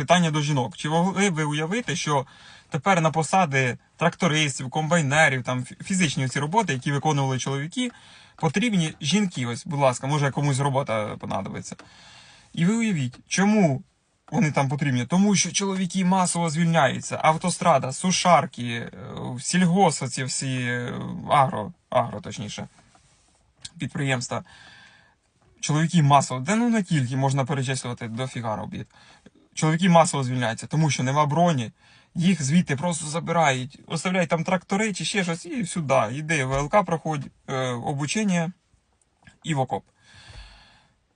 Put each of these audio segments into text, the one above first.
питання до жінок. Чи могли ви уявити, що тепер на посади трактористів, комбайнерів, там фізичні ці роботи, які виконували чоловіки, потрібні жінки? Ось, будь ласка, може комусь робота понадобиться. І ви уявіть, чому вони там потрібні? Тому що чоловіки масово звільняються. Автострада, сушарки, е, сільгос, оці всі е, агро, агро точніше, підприємства. Чоловіки масово, де ну не тільки можна перечислювати до фіга робіт. Чоловіки масово звільняються, тому що нема броні, їх звідти просто забирають, оставляють там трактори чи ще щось, і сюди. Йди, ВЛК проходить е, обучення і в окоп.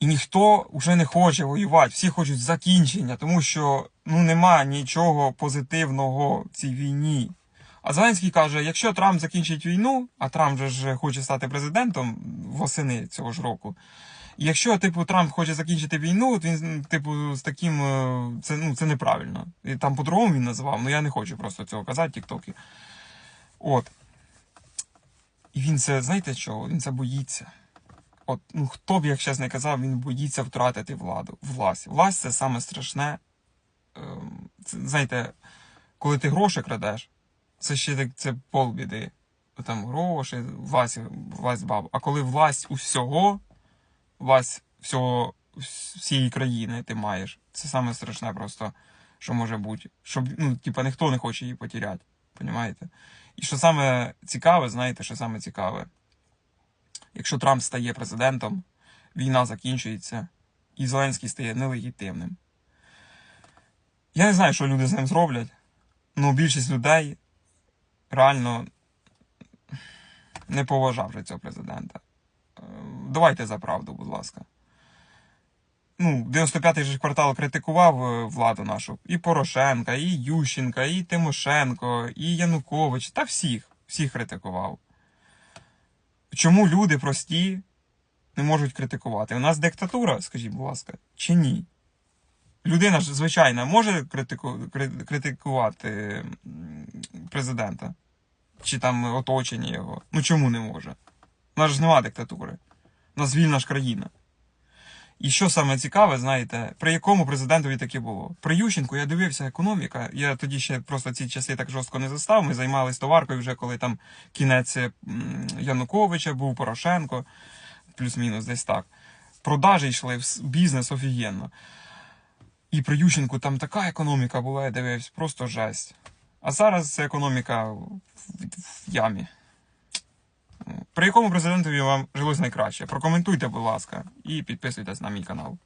І ніхто вже не хоче воювати, всі хочуть закінчення, тому що ну нема нічого позитивного в цій війні. А Зеленський каже: якщо Трамп закінчить війну, а Трамп же ж хоче стати президентом восени цього ж року. Якщо типу Трамп хоче закінчити війну, то він типу з таким е, це ну це неправильно. І там по-другому він називав, ну я не хочу просто цього казати, тіктоки. От. І він це, знаєте чого? Він це боїться. От, ну хто б як зараз не казав, він боїться втратити владу. Власть. Власть це саме страшне. Ем, Це, знаєте, коли ти гроші крадеш, це ще так це полбіди. Там гроші, власть, власть баб. А коли власть усього, власть всього, всієї країни ти маєш, це саме страшне просто, що може бути. Щоб, ну, типа, ніхто не хоче її потеряти. Понімаєте? І що саме цікаве, знаєте, що саме цікаве? Якщо Трамп стає президентом, війна закінчується, і Зеленський стає нелегітимним. Я не знаю, що люди з ним зроблять. Ну, більшість людей реально не поважав вже цього президента. Е, Давайте за правду, будь ласка. Ну, 95-й же квартал критикував е, владу нашу. І Порошенка, і Ющенка, і Тимошенко, і Янукович. Та всіх, всіх критикував. Чому люди прості не можуть критикувати? У нас диктатура, скажіть, будь ласка, чи ні? Людина ж звичайна може критику, критикувати президента? Чи там оточення його? Ну чому не може? У нас ж нема диктатури. У нас вільна ж країна. І що саме цікаве, знаєте, при якому президентові таке було? При Ющенку я дивився економіка. Я тоді ще просто ці часи так жорстко не застав. Ми займалися товаркою вже коли там кінець Януковича був Порошенко, плюс-мінус десь так. Продажі йшли, вс- бізнес офігенно. І при Ющенку там така економіка була, я дивився, просто жесть. А зараз це економіка в, ямі. При якому президентові вам жилось найкраще? Прокоментуйте, будь ласка, і підписуйтесь на мій канал.